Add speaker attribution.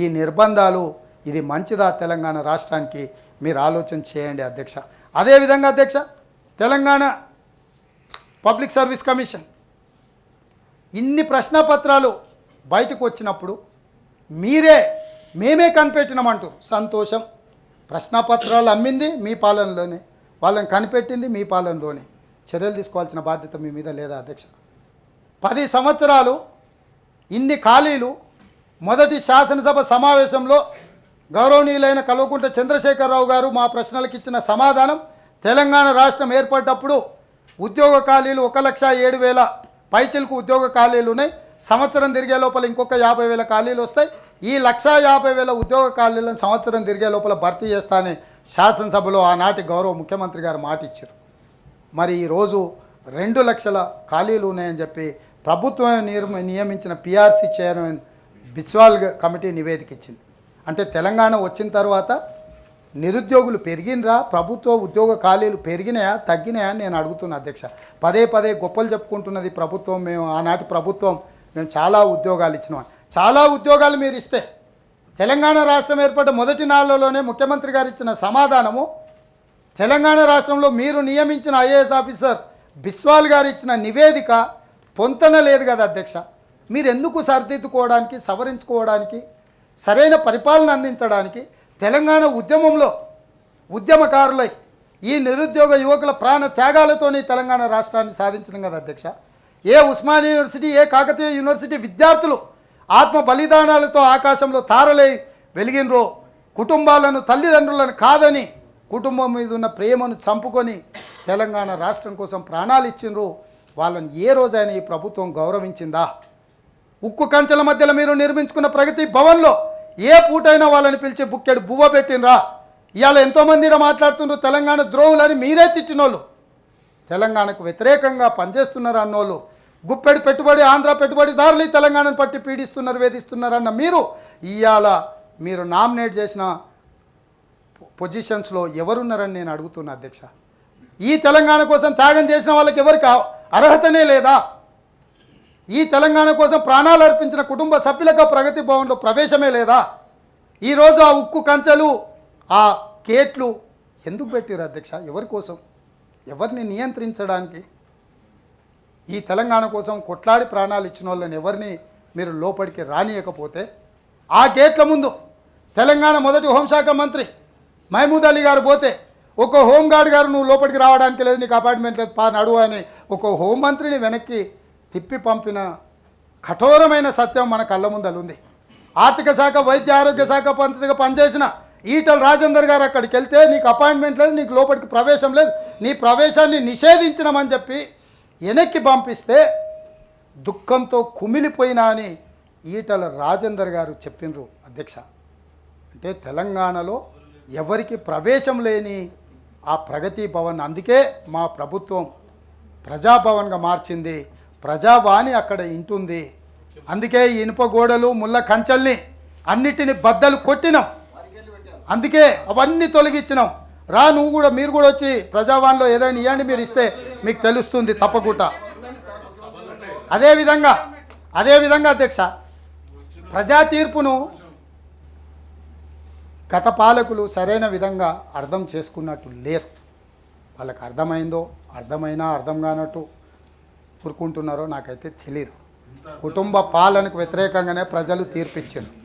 Speaker 1: ఈ నిర్బంధాలు ఇది మంచిదా తెలంగాణ రాష్ట్రానికి? మీరు ఆలోచన చేయండి అధ్యక్ష. అదేవిధంగా అధ్యక్ష తెలంగాణ పబ్లిక్ సర్వీస్ కమిషన్ ఇన్ని ప్రశ్నపత్రాలు బయటకు వచ్చినప్పుడు మీరే మేమే కనిపెట్టినామంటారు సంతోషం. ప్రశ్నపత్రాలు అమ్మింది మీ పాలనలోనే. వాళ్ళని కనిపెట్టింది మీ పాలనలోనే. చర్యలు తీసుకోవాల్సిన బాధ్యత మీ మీద లేదా అధ్యక్ష? పది సంవత్సరాలు ఇన్ని ఖాళీలు మొదటి శాసనసభ సమావేశంలో గౌరవనీయులైన కల్వకుంట్ల చంద్రశేఖరరావు గారు మా ప్రశ్నలకు ఇచ్చిన సమాధానం తెలంగాణ రాష్ట్రం ఏర్పడ్డప్పుడు ఉద్యోగ ఖాళీలు ఒక లక్ష ఏడు వేల పైచిలకు ఉద్యోగ ఖాళీలు ఉన్నాయి. సంవత్సరం తిరిగే లోపల ఇంకొక యాభై వేల ఖాళీలు వస్తాయి. ఈ లక్షా యాభై వేల ఉద్యోగ ఖాళీలను సంవత్సరం తిరిగే లోపల భర్తీ చేస్తానే శాసనసభలో ఆనాటి గౌరవ ముఖ్యమంత్రి గారు మాట ఇచ్చారు. మరి ఈరోజు రెండు లక్షల ఖాళీలు ఉన్నాయని చెప్పి ప్రభుత్వం నిర్మ నియమించిన పిఆర్సీ చైర్మన్ బిస్వాల్ కమిటీ నివేదిక ఇచ్చింది. అంటే తెలంగాణ వచ్చిన తర్వాత నిరుద్యోగులు పెరిగినరా ప్రభుత్వ ఉద్యోగ ఖాళీలు పెరిగినాయా తగ్గినాయా అని నేను అడుగుతున్నా అధ్యక్ష. పదే పదే గొప్పలు చెప్పుకుంటున్నది ప్రభుత్వం మేము ఆనాటి ప్రభుత్వం మేము చాలా ఉద్యోగాలు ఇచ్చినాం. చాలా ఉద్యోగాలు మీరు ఇస్తే తెలంగాణ రాష్ట్రం ఏర్పడ్డ మొదటి నాళ్ళలోనే ముఖ్యమంత్రి గారు ఇచ్చిన సమాధానము తెలంగాణ రాష్ట్రంలో మీరు నియమించిన ఐఏఎస్ ఆఫీసర్ బిస్వాల్ గారు ఇచ్చిన నివేదిక పొంతన లేదు కదా అధ్యక్ష. మీరు ఎందుకు సరిదిద్దుకోవడానికి సవరించుకోవడానికి సరైన పరిపాలన అందించడానికి తెలంగాణ ఉద్యమంలో ఉద్యమకారులై ఈ నిరుద్యోగ యువకుల ప్రాణ త్యాగాలతోనే తెలంగాణ రాష్ట్రాన్ని సాధించడం కదా అధ్యక్ష. ఏ ఉస్మానియా యూనివర్సిటీ ఏ కాకతీయ యూనివర్సిటీ విద్యార్థులు ఆత్మ బలిదానాలతో ఆకాశంలో తారలై వెలిగినరో కుటుంబాలను తల్లిదండ్రులను కాదని కుటుంబం మీద ఉన్న ప్రేమను చంపుకొని తెలంగాణ రాష్ట్రం కోసం ప్రాణాలు ఇచ్చిండ్రు వాళ్ళని ఏ రోజైనా ఈ ప్రభుత్వం గౌరవించిందా? ఉక్కు కంచెల మధ్యలో మీరు నిర్మించుకున్న ప్రగతి భవన్లో ఏ పూటైనా వాళ్ళని పిలిచి బుక్కెడు బువ్వ పెట్టినరా ఇవాళ ఎంతోమంది మాట్లాడుతున్నారు తెలంగాణ ద్రోహులని మీరే తిట్టినోళ్ళు. తెలంగాణకు వ్యతిరేకంగా పనిచేస్తున్నారు అన్నోళ్ళు. గుప్పెడు పెట్టుబడి ఆంధ్ర పెట్టుబడిదారులు ఈ తెలంగాణను పట్టి పీడిస్తున్నారు వేధిస్తున్నారన్న మీరు ఇవాళ మీరు నామినేట్ చేసిన పొజిషన్స్లో ఎవరున్నారని నేను అడుగుతున్నా అధ్యక్ష. ఈ తెలంగాణ కోసం త్యాగం చేసిన వాళ్ళకి ఎవరికి అర్హతనే లేదా? ఈ తెలంగాణ కోసం ప్రాణాలు అర్పించిన కుటుంబ సభ్యులకు ప్రగతి భవన్లో ప్రవేశమే లేదా? ఈరోజు ఆ ఉక్కు కంచెలు ఆ గేట్లు ఎందుకు పెట్టారు అధ్యక్ష? ఎవరి కోసం? ఎవరిని నియంత్రించడానికి? ఈ తెలంగాణ కోసం కొట్లాడి ప్రాణాలు ఇచ్చిన వాళ్ళని ఎవరిని మీరు లోపలికి రానియకపోతే? ఆ గేట్ల ముందు తెలంగాణ మొదటి హోంశాఖ మంత్రి మహమూద్ అలీ గారు పోతే ఒక హోంగార్డ్ గారు నువ్వు లోపలికి రావడానికి లేదు నీకు అపాయింట్మెంట్ లేదు పా నడువు అని ఒక హోంమంత్రిని వెనక్కి తిప్పి పంపిన కఠోరమైన సత్యం మన కళ్ళ ముందలుంది ఆర్థిక శాఖ వైద్య ఆరోగ్య శాఖ మంత్రిగా పనిచేసిన ఈటల రాజేందర్ గారు అక్కడికి వెళ్తే నీకు అపాయింట్మెంట్ లేదు నీకు లోపలికి ప్రవేశం లేదు నీ ప్రవేశాన్ని నిషేధించినామని చెప్పి వెనక్కి పంపిస్తే దుఃఖంతో కుమిలిపోయినా అని ఈటల రాజేందర్ గారు చెప్పినరు అధ్యక్ష. అంటే తెలంగాణలో ఎవరికి ప్రవేశం లేని ఆ ప్రగతి భవన్. అందుకే మా ప్రభుత్వం ప్రజాభవన్గా మార్చింది. ప్రజావాణి అక్కడ ఇంటుంది. అందుకే ఇనుప గోడలు ముళ్ళ కంచెల్ని అన్నిటిని బద్దలు కొట్టినాం. అందుకే అవన్నీ తొలగించినాం రా నువ్వు కూడా మీరు కూడా వచ్చి ప్రజావాణిలో ఏదైనా ఇవ్వండి మీరు ఇస్తే మీకు తెలుస్తుంది తప్పకుండా. అదేవిధంగా అదేవిధంగా అధ్యక్ష ప్రజా తీర్పును గత పాలకులు సరైన విధంగా అర్థం చేసుకున్నట్టు లేరు. వాళ్ళకి అర్థమైందో అర్థమైనా అర్థం కానట్టు ఊరుకుంటున్నారో నాకైతే తెలియదు కుటుంబ పాలనకు వ్యతిరేకంగానే ప్రజలు తీర్పిచ్చారు.